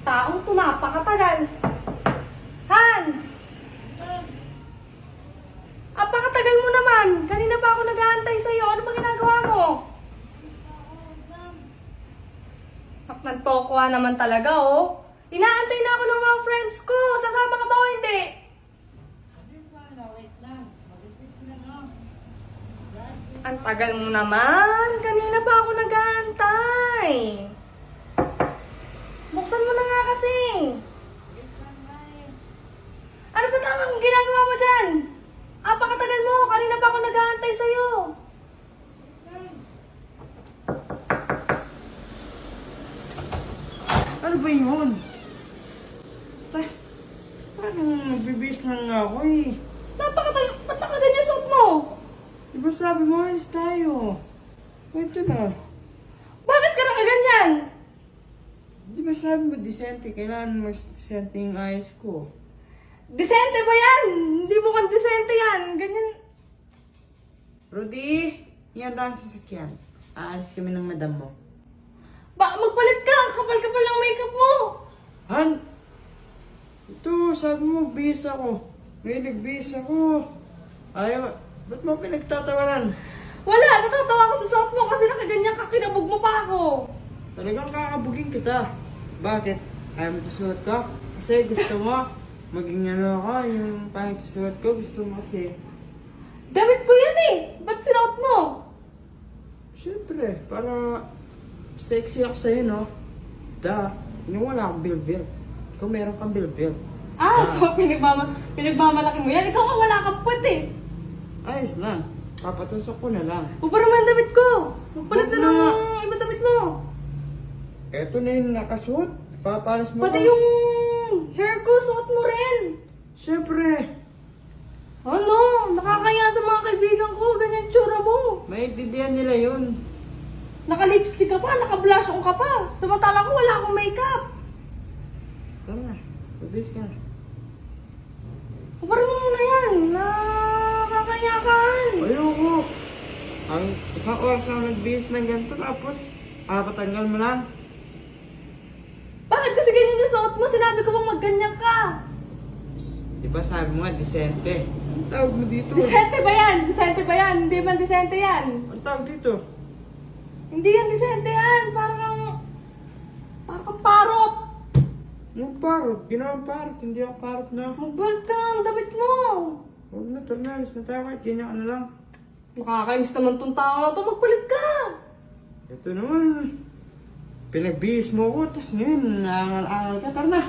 Taong to napakatagal. Han! Apakatagal mo naman. Kanina pa ako nag-aantay sa'yo. Ano ba ginagawa mo? Nagtokwa naman talaga, oh. Inaantay na ako ng mga friends ko. Sasama ka ba o hindi? Ang tagal mo naman. Kanina pa ako nag-aantay. Buksan mo na kasi. Ano ba tamang ginagawa mo dyan? Apakatagal mo. Kanina pa ako nag-aantay sa'yo. Ano ba yun? Ta paano magbibis na nga ako eh? Napakatagal. Ba't nakaganyan suot mo? Di ba sabi mo alis tayo? Ito na. Bakit ka nakaganyan? Di ba sabi mo disente? Kailangan mas disente yung ayos ko. Disente ba yan? Hindi mo kan disente yan. Ganyan. Rudy, yan ang sasakyan. Aalis kami ng madam mo. Ba, magpalit ka. Kapal-kapal ng makeup mo. Han! Ito, sabi mo, bis ako. May nagbis ako. Ayaw, ba't mo pinagtatawanan? Wala, natatawa ko sa suot mo kasi nakaganyan ka. Kinabog mo pa ako. Talagang kakabugin kita. Bakit? Ayaw mo susuot ko? Kasi gusto mo maging ano ako, yung pangit susuot ko, gusto mo kasi. Damit ko yan eh. Ba't sinuot mo? Siyempre, para sexy ako sa'yo, no? Da, yung wala akong bilbil. Ikaw meron kang bilbil. Ah, Ah. so pinagmama, pinagmamalaki mo yan. Ikaw nga wala kang puwet eh. Ayos na. Papatusok ko na lang. Bubara mo yung damit ko. Magpalit na ng iba damit mo. Eto na yung nakasuot. Papalas mo Pati ko. yung hair ko, suot mo rin. Siyempre, Ano? Nakakaya sa mga kaibigan ko. Ganyan tsura mo. maintindihan nila yun. Naka-lipstick ka pa, naka-blush on ka pa. Samantala ko wala akong makeup. Tara na, mabilis ka na. Bubara mo muna yan. Nakakayakan. Ayoko. Ang isang oras na nagbihis ng ganito tapos ah, patanggal mo lang. Bakit kasi ganyan yung suot mo? Sinabi ko bang magganyan ka? Di ba sabi mo nga, disente? Ang tawag mo dito? Disente ba yan? Disente ba yan? Hindi man disente yan. Ang tawag dito? Hindi yan disente yan. Parang kang... Parang parot. Yung parot, ginawang parot, hindi ako parot na. Mag-build ka ng damit mo. Huwag na, tara na, alis na tayo kahit ganyan ka na lang. Nakakainis naman tong tao na to. Magpalit ka. Ito naman, pinagbihis mo ko, tapos ngayon, nangangal-angal ka, tara na.